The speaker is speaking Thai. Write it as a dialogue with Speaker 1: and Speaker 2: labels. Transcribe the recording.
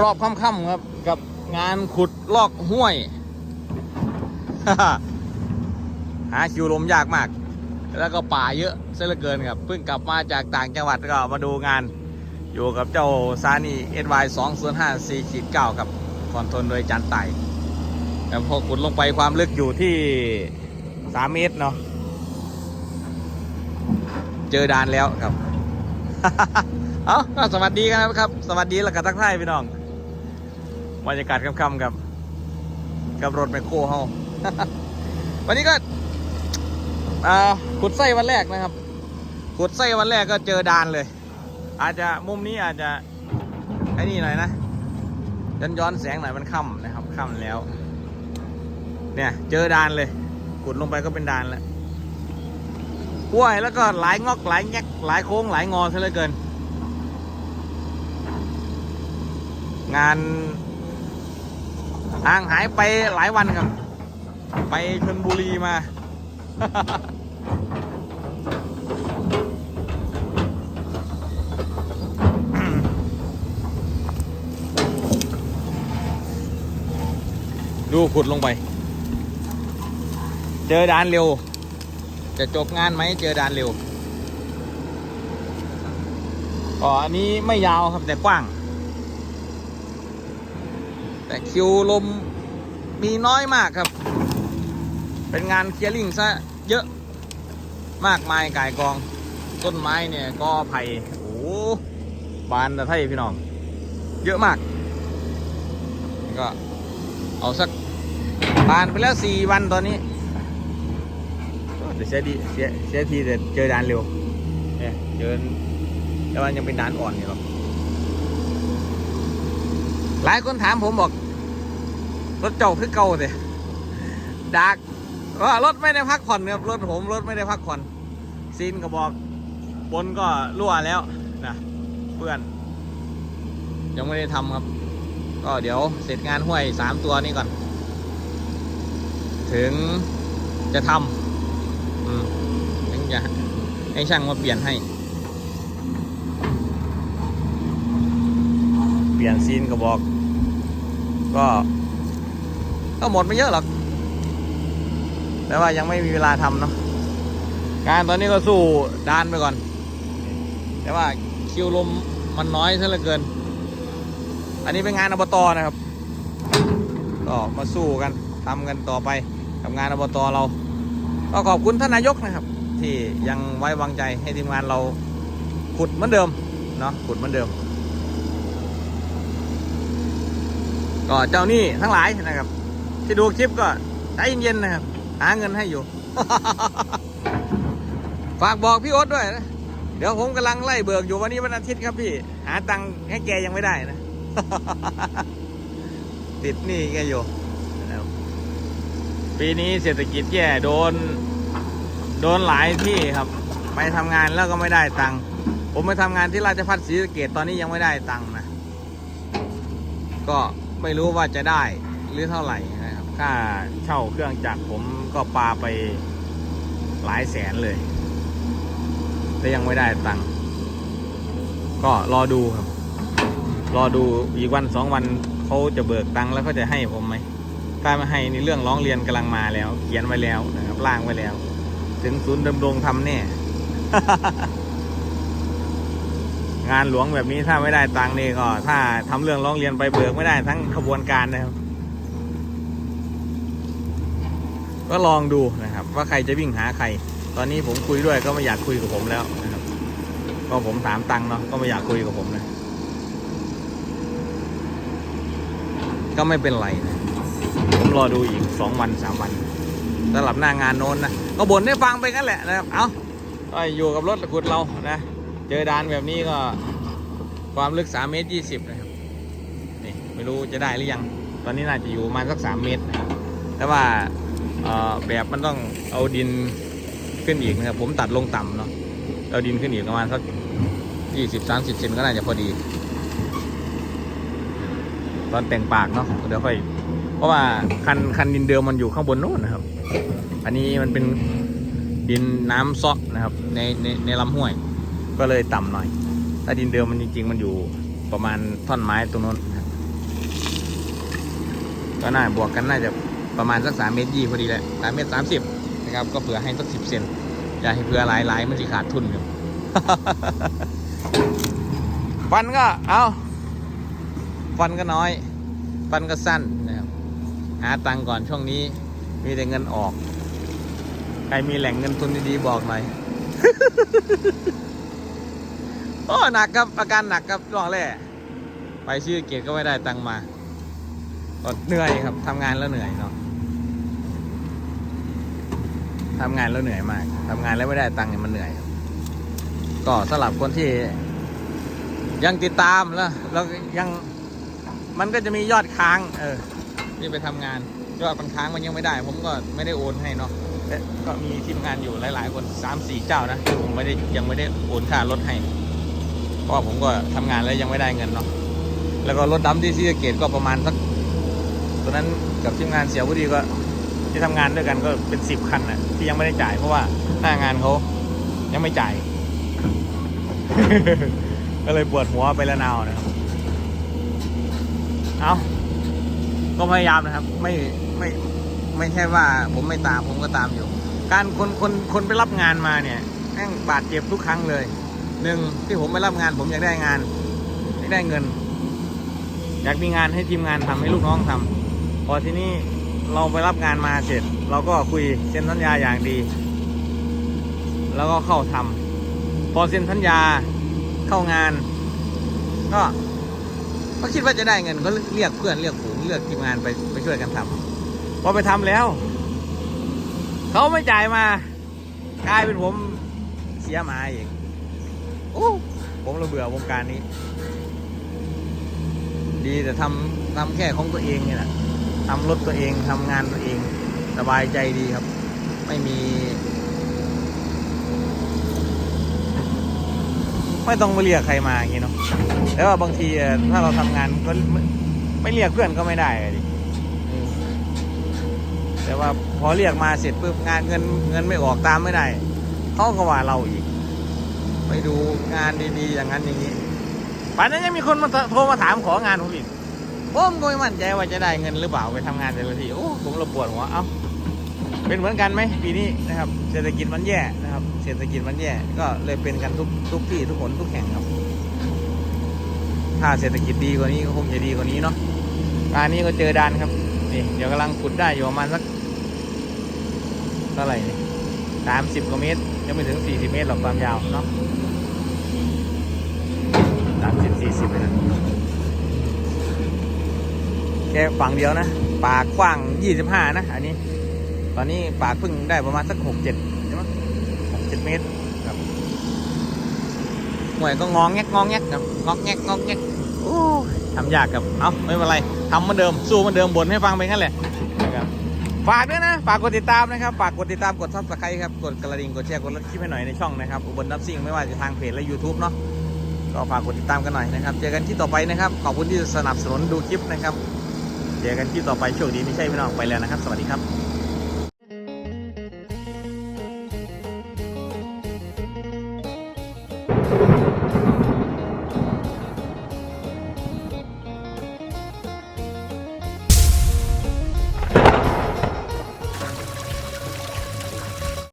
Speaker 1: รอบค่ำๆครับ กับงานขุดลอกห้วย หาคิวลมยากมาก แล้วก็ป่าเยอะเสียเหลือเกินครับ เพิ่งกลับมาจากต่างจังหวัดก็มาดูงาน อยู่กับเจ้าซานี่ SY 2 0 5 4ขีด9ครับคอนโทรลโดยจันไต่แต่พอขุดลงไปความลึกอยู่ที่ 3 เมตรเนาะเจอดานแล้วครับ เอาสวัสดีกันนะครับ สวัสดีแล้วก็ทักทายพี่น้อง บรรยากาศค่ำๆกับ กับรถไมคโครเฮาวันนี้ก็ขุดไส้วันแรกนะครับขุดไส้วันแรกก็เจอดานเลย อาจจะมุมนี้อาจจะไอ้นี่หน่อยนะย้อนย้อนแสงหน่อยมันค่ำนะครับค่ำแล้ว เนี่ยเจอดานเลยขุดลงไปก็เป็นดานแล้วห้วยแล้วก็หลายงอกหลายแงกหลายโค้งหลายงอซะเหลือเกิน งาน ห่างหายไปหลายวันครับ ไปชนบุรีมา ดูขุดลงไป เจอด่านเร็ว จะจบงานไหมเจอด่านเร็วอ๋ออันนี้ไม่ยาวครับแต่กว้าง แต่คิวลมมีน้อยมากครับ เป็นงานเคลียร์ลิงซะเยอะมากมายก่ายกอง ต้นไม้เนี่ยก็ไผ่โอ้บานตะไทยพี่น้อง เยอะมาก ก็เอาสักผ่านไปแล้วสี่วันตอนนี้เดี๋ยวเสียดีเสียเสียทีแต่เจอด่านเร็วเนี่ยเจอแต่ว่ายังเป็นด่านอ่อนอยู่หรอก หลายคนถามผมบอก รถเจ้าคือเก่าเลยดักว่ารถไม่ได้พักผ่อนครับรถผมรถไม่ได้พักผ่อนซีนก็บอก บนก็รั่วแล้วนะเพื่อน ยังไม่ได้ทำครับ ก็เดี๋ยวเสร็จงานห้วยสามตัวนี้ก่อน ถึงจะทำอืมถึงจะให้ช่างมาเปลี่ยนให้ เป ลี่ยนซีนกระบอก ก็ก็หมดไม่เยอะหรอก แต่ว่ายังไม่มีเวลาทำเนาะงานตอนนี้ก็สู้ดานไปก่อน แต่ว่าคิวลมมันน้อยซะเหลือเกิน อันนี้เป็นงานอบตนะครับ ก็มาสู้กันทำกันต่อไปกับงานอบตเรา ก็ขอบคุณท่านนายกนะครับ ที่ยังไว้วางใจให้ทีมงานเราขุดเหมือนเดิมเนาะขุดเหมือนเดิม ก็เจ้านี้ทั้งหลายนะครับ ที่ดูคลิปก็ใจเย็นๆนะครับ หาเงินให้อยู่ ฝากบอกพี่โอ๊ตด้วยนะเดี๋ยวผมกำลังไล่เบิกอยู่วันนี้วันอาทิตย์ครับพี่ หาตังค์ให้แกยังไม่ได้นะ ติดหนี้แกอยู่ปีนี้เศรษฐกิจแย่โดน โดนหลายที่ครับ ไปทำงานแล้วก็ไม่ได้ตังค์ผมไปทำงานที่ราชพัฒศรีสะเกดตอนนี้ยังไม่ได้ตังค์นะ ก็ ไม่รู้ว่าจะได้หรือเท่าไหร่นะครับ ค่าเช่าเครื่องจักรผมก็ปาไปหลายแสนเลย แต่ยังไม่ได้ตังค์ก็รอดูครับ รอดูอีกวันสองวันเขาจะเบิกตังค์แล้วเขาจะให้ผมไหมถ้าไม่ให้นี่เรื่องร้องเรียนกำลังมาแล้ว เขียนไว้แล้วนะครับร่างไว้แล้ว ถึงศูนย์ดำรงทำแน่ งานหลวงแบบนี้ถ้าไม่ได้ตังค์นี่ก็ ถ้าทำเรื่องร้องเรียนไปเบิกไม่ได้ทั้งขบวนการนะครับ ก็ลองดูนะครับ ว่าใครจะวิ่งหาใคร ตอนนี้ผมคุยด้วยก็ไม่อยากคุยกับผมแล้วนะครับ ก็ผมถามตังค์เนาะก็ไม่อยากคุยกับผมนะก็ไม่เป็นไรนะผมรอดูอีกสองวันสามวันสำหรับหน้างานโน้นนะก็บ่นให้ฟังไปงั้นแหละนะครับ เอาก็อยู่กับรถขุดเรานะ เจอดานแบบนี้ก็ความลึก3เมตร20นะครับนี่ไม่รู้จะได้หรือยัง ตอนนี้น่าจะอยู่ประมาณสัก 3 เมตรนะครับแต่ว่าแบบมันต้องเอาดินขึ้นอีกนะครับผมตัดลงต่ำเนาะเอาดินขึ้นอีกประมาณสัก20 30เซนก็น่าจะพอดี ตอนแต่งปากเนาะเดี๋ยวค่อยเพราะว่าคันคันดินเดิมมันอยู่ข้างบนโน้นนะครับ อันนี้มันเป็นดินน้ำซาะนะครับในในในลำห้วย ก็เลยต่ำหน่อยถ้าดินเดิมมันจริง ๆ มันอยู่ประมาณท่อนไม้ตรงนู้นก็น่าบวกกันน่าจะประมาณสักสามเมตรยี่พอดีแหละสามเมตรสามสิบนะครับ ก็เผื่อให้สักสิบเซนอย่าให้เผื่อหลายหลายมันจะขาดทุนครับฟันก็เอาฟันก็น้อย ฟันก็สั้นนะครับหาตังค์ก่อนช่วงนี้มีแต่เงินออก ใครมีแหล่งเงินทุนดีๆบอกหน่อย โอ้หนักครับอาการหนักครับช่วงแรกไปชื่อเกียรติก็ไม่ได้ตังมาก็เหนื่อยครับทำงานแล้วเหนื่อยเนาะทำงานแล้วเหนื่อยมากทำงานแล้วไม่ได้ตังค์เนี่ยมันเหนื่อย ก็สำหรับคนที่ยังติดตามแล้วแล้วยังมันก็จะมียอดค้าง เออที่ไปทำงานยอดมันค้างมันยังไม่ได้ ผมก็ไม่ได้โอนให้เนาะแต่ก็มีทีมงานอยู่หลาย ๆ คนสามสี่เจ้านะที่ผมไม่ได้ยังไม่ได้โอนค่ารถให้ เพราะผมก็ทำงานแล้วยังไม่ได้เงินเนาะแล้วก็รถดำที่ซีเกตก็ประมาณสักตอนนั้นกับทีมงานเสียวุดีก็ที่ทำงานด้วยกันก็เป็นสิบคันน่ะที่ยังไม่ได้จ่ายเพราะว่าหน้างานเขายังไม่จ่าย ก็เลยปวดหัวไปละนาวนะครับเอาก็พยายามนะครับ ไม่ไม่ไม่ใช่ว่าผมไม่ตามผมก็ตามอยู่ การคนคนคนไปรับงานมาเนี่ยแม่งบาดเจ็บทุกครั้งเลย หนึ่งที่ผมไปรับงาน ผมอยากได้งานอยากได้เงิน อยากมีงานให้ทีมงานทำให้ลูกน้องทำพอที่นี่เราไปรับงานมาเสร็จ เราก็คุยเซ็นสัญญาอย่างดี แล้วก็เข้าทำพอเซ็นสัญญาเข้างาน ก็ก็คิดว่าจะได้เงินก็เรียกเพื่อนเรียกฝูงเรียกทีมงานไปไปช่วยกันทำพอไปทำแล้วเขาไม่จ่ายมากลายเป็นผมเสียหมาเอง โอ้ผมระเบื่อวงการนี้ ดีแต่ทำทำแค่ของตัวเองนี่แหละทำรถตัวเองทำงานตัวเองสบายใจดีครับ ไม่มี ไม่ต้องมาเรียกใครมาอย่างงี้เนาะแต่ว่าบางทีถ้าเราทำงานก็ไม่เรียกเพื่อนก็ไม่ได้ดิแต่ว่าพอเรียกมาเสร็จปุ๊บงานเงินเงินไม่ออกตามไม่ได้เขาก็ว่าเราอีก ไปดูงานดีๆ อย่างนั้นอย่างนี้ป่านนั้นยังมีคนมาโทรมาถามของานผมอีกผมก็ไม่มั่นใจว่าจะได้เงินหรือเปล่าไปทำงานแต่ละทีโอ้ผมระปวดหัวเอ้าเป็นเหมือนกันไหมปีนี้นะครับ เศรษฐกิจมันแย่นะครับ เศรษฐกิจมันแย่ก็เลยเป็นกันทุกทุกที่ทุกคนทุกแห่งครับ ถ้าเศรษฐกิจดีกว่านี้ก็คงจะดีกว่านี้เนาะงานนี้ก็เจอดานครับนี่เดี๋ยวกำลังขุดได้อยู่ประมาณสักเท่าไหร่ นี่สามสิบกว่าเมตร ยังไม่ถึงสี่สิบเมตรหรอกความยาวเนาะสามสิบสี่สิบเลยนะแค่ฝั่งเดียวนะ ปากกว้างยี่สิบห้านะ อันนี้ ตอนนี้ปากเพิ่งได้ประมาณสักหกเจ็ดใช่ไหมหกเจ็ดเมตรครับหน่วยก็งองแงกงองแงกครับงองแงกงองแงกโอ้ทำยากครับ เอาไม่เป็นไรทำเหมือนเดิม สู้เหมือนเดิมบ่นให้ฟังไปงั้นแหละนะครับ ฝากด้วยนะ ฝากกดติดตามนะครับ ฝากกดติดตาม กดซับสไครต์ครับ กดกระดิ่ง กดแชร์ กดลดคลิปให้หน่อยในช่องนะครับ อุบลดับซิ่งไม่ว่าจะทางเพจและ YouTube เนาะ ก็ฝากกดติดตามกันหน่อยนะครับ เจอกันที่ต่อไปนะครับ ขอบคุณที่สนับสนุนดูคลิปนะครับ เจอกันที่ต่อไป โชคดีไม่ใช่พี่น้องไปแล้วนะครับ สวัสดีครับ